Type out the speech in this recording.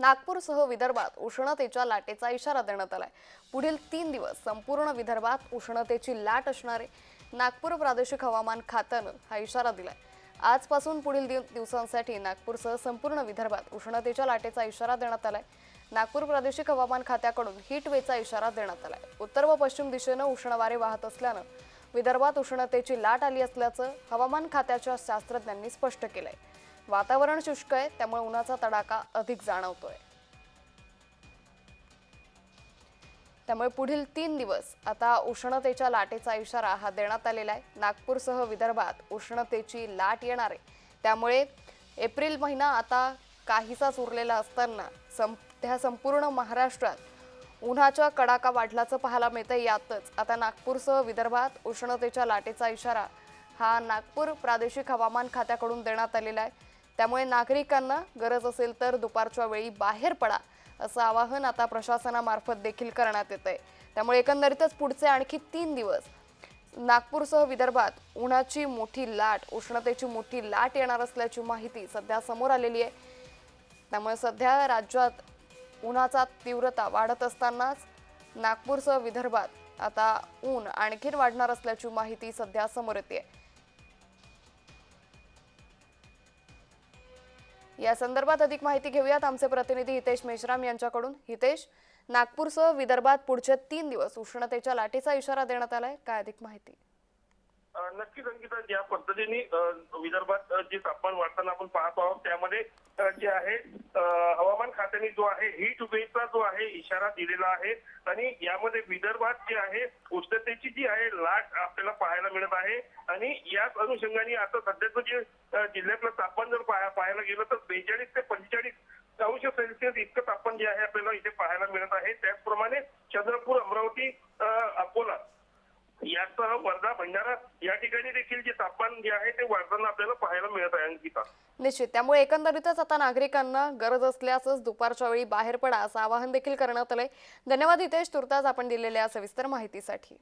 नागपूरसह विदर्भात उष्णतेच्या लाटेचा इशारा देण्यात आलाय. पुढील तीन दिवस संपूर्ण विदर्भात उष्णतेची लाट असणारे नागपूर प्रादेशिक हवामान खात्यानं हा इशारा दिलाय. आजपासून पुढील दिवसांसाठी नागपूरसह संपूर्ण विदर्भात उष्णतेच्या लाटेचा इशारा देण्यात आलाय. नागपूर प्रादेशिक हवामान खात्याकडून हीट वेचा इशारा देण्यात आलाय. उत्तर व पश्चिम दिशेनं उष्ण वारे वाहत असल्यानं विदर्भात उष्णतेची लाट आली असल्याचं हवामान खात्याच्या शास्त्रज्ञांनी स्पष्ट केलंय. वातावरण शुष्क आहे त्यामुळे उन्हाचा तडाखा अधिक जाणवतोय. त्यामुळे पुढील तीन दिवस आता उष्णतेच्या लाटेचा इशारा हा देण्यात आलेला आहे. नागपूरसह विदर्भात उष्णतेची लाट येणार आहे. त्यामुळे एप्रिल महिना आता काहीसाच उरलेला असताना सध्या संपूर्ण महाराष्ट्रात उन्हाच्या कडाका वाढल्याचं पाहायला मिळतं यातच. आता नागपूरसह विदर्भात उष्णतेच्या लाटेचा इशारा हा नागपूर प्रादेशिक हवामान खात्याकडून देण्यात आलेला आहे. त्यामुळे नागरिकांना गरज असेल तर दुपारच्या वेळी बाहेर पडा असं आवाहन आता प्रशासनामार्फत देखील करण्यात येत आहे. त्यामुळे एकंदरीतच पुढचे आणखी तीन दिवस नागपूरसह विदर्भात उन्हाची मोठी लाट उष्णतेची मोठी लाट येणार असल्याची माहिती सध्या समोर आलेली आहे. त्यामुळे सध्या राज्यात उन्हाचा तीव्रता वाढत असतानाच नागपूरसह विदर्भात आता ऊन आणखीन वाढणार असल्याची माहिती सध्या समोर येते या संदर्भात अधिक माहिती घेऊयात आमचे प्रतिनिधी हितेश मेश्राम यांच्याकडून. हितेश नागपूरसह विदर्भात पुढचे तीन दिवस उष्णतेच्या लाटेचा इशारा देण्यात आलाय. काय अधिक माहिती? नक्की नक्कीच अंकिता ज्या पद्धतीने विदर्भात जे तापमान वाढताना आपण पाहतो आहोत त्यामध्ये जे आहे हवामान खात्याने जो आहे हीट वेव्हचा जो आहे इशारा दिलेला आहे. आणि यामध्ये विदर्भात जे आहे उष्णतेची जी आहे लाट आपल्याला मिळत आहे. आणि याच अनुषंगाने आता सध्याचं जे जिल्ह्यातलं तापमान जर पाहायला गेलं तर बेचाळीस ते पंचेचाळीस अंश सेल्सिअस इतकं तापमान जे आहे आपल्याला इथे पाहायला मिळत आहे. त्याचप्रमाणे चंद्रपूर अमरावती अकोला यासह वर्धा भंडारा या ठिकाणी देखील जे तापमान जे आहे ते वाढताना आपल्याला पाहायला मिळत आहे अंकिता. निश्चित. त्यामुळे एकंदरीतच आता नागरिकांना गरज असल्यासच दुपारच्या वेळी बाहेर पडा असं आवाहन देखील करण्यात आलंय. धन्यवाद हितेश तुर्तास आपण दिलेल्या सविस्तर माहितीसाठी.